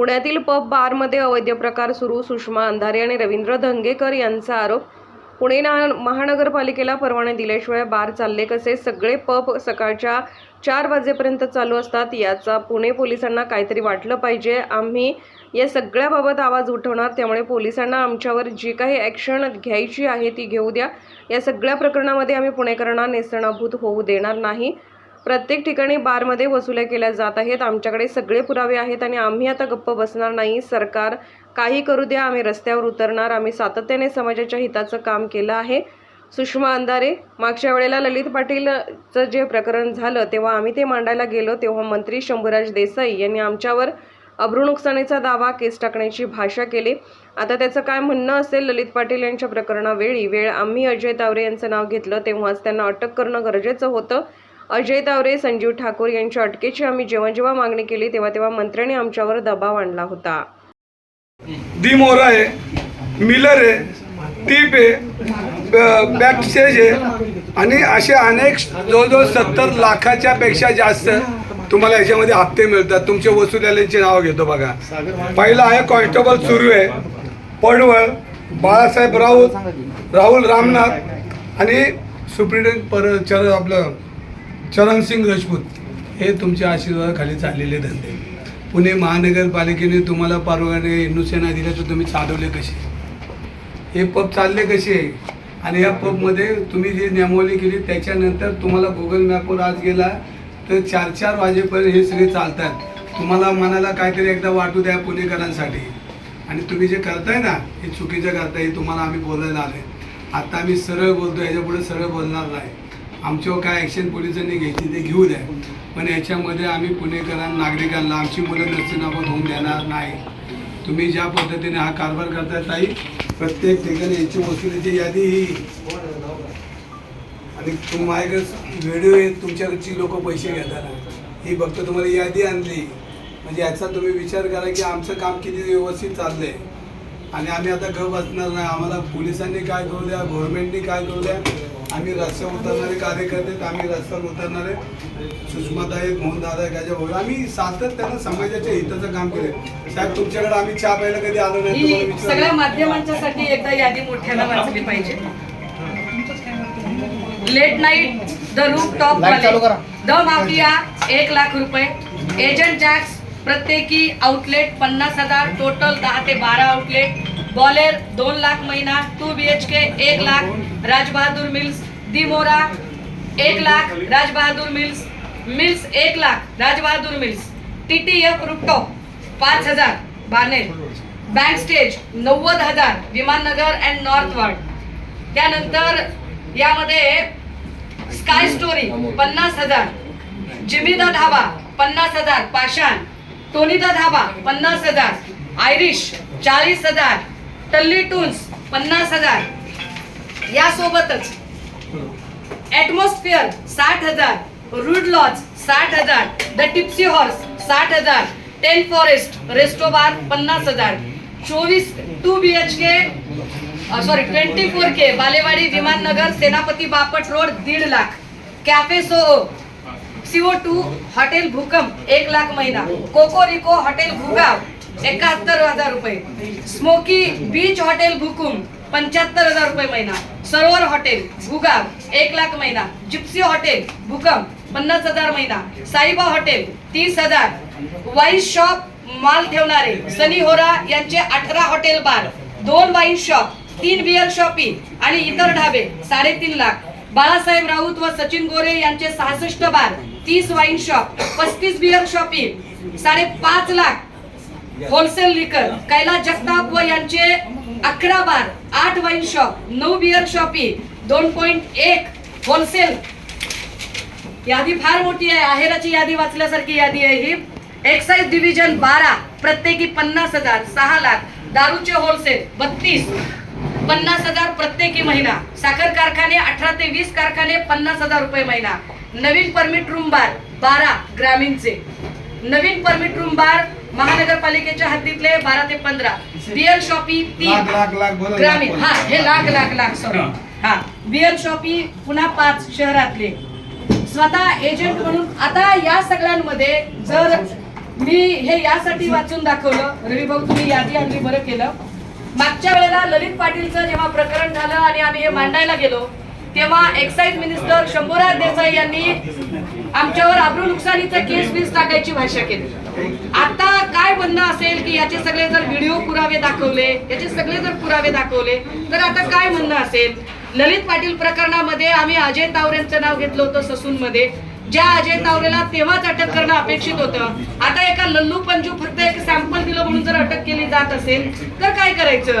पुण्यातील पब बारमध्ये अवैध प्रकार सुरू सुषमा अंधारे आणि रवींद्र धंगेकर यांचा आरोप. पुणे ना- महानगरपालिकेला परवाने दिल्याशिवाय बार चालले कसे? सगळे पब सकाळच्या चार वाजेपर्यंत चालू असतात. याचा पुणे पोलिसांना काहीतरी वाटलं पाहिजे. आम्ही या सगळ्याबाबत आवाज उठवणार. त्यामुळे पोलिसांना आमच्यावर जी काही ॲक्शन घ्यायची आहे ती घेऊ द्या. या सगळ्या प्रकरणामध्ये आम्ही पुणेकरांना नेसणाभूत होऊ देणार नाही. प्रत्येक ठिकाणी बारमध्ये वसुल्या केल्या जात आहेत. आमच्याकडे सगळे पुरावे आहेत आणि आम्ही आता गप्प बसणार नाही. सरकार काही करू द्या आम्ही रस्त्यावर उतरणार. आम्ही सातत्याने समाजाच्या हिताचं काम केलं आहे. सुषमा अंधारे मागच्या वेळेला ललित पाटीलचं जे प्रकरण झालं तेव्हा आम्ही ते मांडायला गेलो. तेव्हा मंत्री शंभूराज देसाई यांनी आमच्यावर अब्रू नुकसानीचा दावा केस टाकण्याची भाषा केली. आता त्याचं काय म्हणणं असेल ललित पाटील यांच्या प्रकरणावेळी? वेळ आम्ही अजय तावरे यांचं नाव घेतलं तेव्हाच त्यांना अटक करणं गरजेचं होतं. अजय तावरे संजीव ठाकूर यांच्या अटकेची आम्ही जेव्हा जेव्हा मागणी केली तेव्हा तेव्हा मंत्र्यांनी आमच्यावर दबाव आणला होता. दी मोरा आहे मिलर आहे टीप आहे बॅकस्टेज आहे आणि असे अनेक जवळजवळ सत्तर लाखाच्या पेक्षा जास्त तुम्हाला याच्यामध्ये हप्ते मिळतात. तुमचे वसुल्याचे नाव घेतो बघा. पहिला आहे कॉन्स्टेबल सुर्वे पडवळ बाळासाहेब राऊत राहुल रामनाथ आणि सुप्रिटेंडेंट पर चर आपलं चरणसिंग राजपूत हे तुमच्या आशीर्वादाखाली चाललेले धंदे. पुणे महानगरपालिकेने तुम्हाला परवाने हिंदुसेना दिल्या तर तुम्ही चालवले कसे? हे पब चालले कसे? आणि या पबमध्ये तुम्ही जी नियमावली केली त्याच्यानंतर तुम्हाला गुगल मॅपवर आज गेला तर चार चार वाजेपर्यंत हे सगळे चालतात. तुम्हाला मनाला काहीतरी एकदा वाटू द्या पुणेकरांसाठी. आणि तुम्ही जे करताय ना हे चुकीचं करताय हे तुम्हाला आम्ही बोलायला आले आता आम्ही सरळ बोलतो याच्यापुढे सरळ बोलणार नाही. आमच्यावर काय ॲक्शन पोलिसांनी घ्यायची ते घेऊ द्या. पण याच्यामध्ये आम्ही पुणेकरांना नागरिकांना आमची मुलं नसताना होऊन देणार नाही. तुम्ही ज्या पद्धतीने हा कारभार करताय ताई प्रत्येक ठिकाणी याची वसुलीची यादी ही. आणि तुम्हाला व्हिडिओ तुमच्याकडची लोक पैसे घेताना ही फक्त तुम्हाला यादी आणली. म्हणजे याचा तुम्ही विचार करा की आमचं काम किती व्यवस्थित चाललंय. आणि आम्ही आता गप बसणार नाही. आम्हाला पोलिसांनी काय करू द्या गव्हर्नमेंटनी काय करू द्या. आम्ही रस्त्यावर उतरणारे कार्यकर्ते आहेत, आम्ही रस्त्यावर उतरणारे. सुषमाता आहेत मोहन दादा गाजा भाऊ आम्ही सातत्यानं समाजाच्या हिताचं काम केलं साहेब तुमच्याकडे आम्ही चहा प्यायला कधी आलो नाही. सगळ्या माध्यमांच्यासाठी एकदा यादी मोठ्यानं वाचली पाहिजे. Late night the rooftop the mafia एक लाख रुपये. एजंट जॅक्स प्रत्येकी आउटलेट पन्नास हजार. टोटल दहा ते बारा आउटलेट बॉलेर दोन लाख महिना टू बी एच के एक लाख राजबहादूर मिल्स दिमोरा एक लाख राजबहादूर मिल्स मिल्स एक lakh Rajbahadur mills T T F रुपटो पाच हजार बानेर. बँक स्टेज नव्वद हजार विमाननगर अँड नॉर्थ वार्ड त्यानंतर यामध्ये स्काय स्टोरी पन्नास हजार. जिमीदा धाबा पन्नास हजार. पाषाण. टोनीदा धाबा पन्नास हजार. आयरिश चाळीस हजार. टल्ली टून्स पन्नास हजार. यासोबतच ॲटमॉस्फिअर साठ हजार. रूड लॉज साठ हजार. द टिप्सी हॉर्स साठ हजार. टेन फॉरेस्ट रेस्टोबार पन्नास हजार. चोवीस two B H K sorry twenty four K Balewadi Vimannagar Senapati Bapat road दीड lakh. Cafe so C O two hotel Bhukamp एक लाख महिना. Cocorico hotel Bhugaon. एकाहत्तर हजार रुपये. स्मोकी बीच हॉटेल भुकुम पंच्याहत्तर हजार रुपये महिना. सरोवर हॉटेल भुगाम एक लाख महिना. जिप्सी हॉटेल भूकंप पन्नास हजार महिना. साईबा हॉटेल तीस हजार. वाईन शॉप माल ठेवणारे सनी होरा यांचे अठरा हॉटेल बार दोन वाईन शॉप तीन बिअर शॉपिंग आणि इतर ढाबे साडेतीन लाख. बाळासाहेब राऊत व सचिन गोरे यांचे सहासष्ट बार तीस वाईन शॉप पस्तीस बिअर शॉपिंग साडेपाच लाख. होलसेल लिकर कैलास जगताप व यांचे अकरा बार आठ वाईन शॉप नऊ बिअर शॉपी दोन पॉईंट एक होलसेल. यादी फार मोठी आहे आहेराची यादी वाचल्यासारखी यादी आहे ही. एक्साइज डिव्हिजन बारा प्रत्येकी पन्नास हजार सहा लाख दारूचे होलसेल बत्तीस. पन्नास हजार प्रत्येकी महिना. साखर कारखाने अठरा ते वीस कारखाने पन्नास हजार रुपये महिना. नवीन परमिट रूम बार बारा ग्रामीणचे. नवीन परमिट रूम बार महानगरपालिकेच्या हद्दीतले बारा ते पंधरा. बिअर शॉपी तीन लाख लाख बोला ग्रामीण. हा हे लाख लाख लाख सॉरी हा. बिअर शॉपी पुन्हा पाच शहरातले. स्वतः एजंट म्हणून आता या सगळ्यांमध्ये जर मी हे यासाठी वाचून दाखवलं रवी भाऊ तुम्ही यादी आणली बरं केलं. मागच्या वेळेला ललित पाटीलचं जेव्हा प्रकरण झालं आणि आम्ही हे मांडायला गेलो तेव्हा एक्साईज मिनिस्टर शंभूराज देसाई यांनी आमच्यावर आब्रू नुकसानीचं केस बीस टाकायची भाषा केली. आता म्हणणं असेल की याचे सगळे जर व्हिडिओ पुरावे दाखवले याचे सगळे जर पुरावे दाखवले तर आता काय म्हणणं असेल? ललित पाटील प्रकरणामध्ये आम्ही अजय तावरेंचं नाव घेतलं होतं ससून मध्ये ज्या अजय तावरेला तेव्हाच अटक करणं अपेक्षित होतं. आता एका लल्लू पंजू फक्त एक सॅम्पल दिलं म्हणून जर अटक केली जात असेल तर काय करायचं?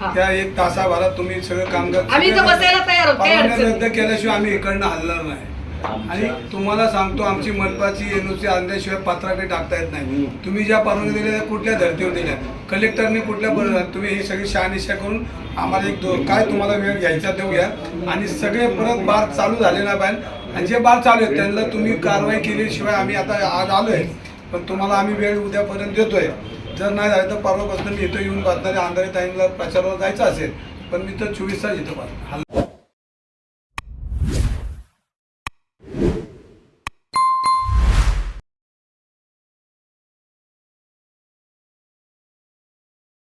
त्या एक तासाभरात तुम्ही सगळं काम कर आम्ही इथं बसायला तयार आहोत, काही परवानग्या अडचण रद्द केल्याशिवाय आम्ही इकडनं हलणार नाही. आणि तुम्हाला सांगतो आमची मनपाची एनओसी आणल्याशिवाय पत्राकडे टाकता येत नाही. तुम्ही ज्या परवानगी दिल्या त्या कुठल्या धर्तीवर दिल्या? कलेक्टरने कुठल्या पर- तुम्ही ही सगळी शहानिशा करून आम्हाला एक दो काय तुम्हाला वेळ घ्यायचा देऊया आणि सगळे परत बार चालू झाले ना पाहिजे आणि जे बार चालू आहेत त्यांना तुम्ही कारवाई केल्याशिवाय आम्ही आता आज आलोय. पण तुम्हाला आम्ही वेळ उद्यापर्यंत देतोय. जर नाही झालं तर परवापासून मी इथं येऊन बसणाऱ्या अंधारे ताईंना प्रचारावर जायचं असेल. पण मी तर चोवीस तास इथं हल्ला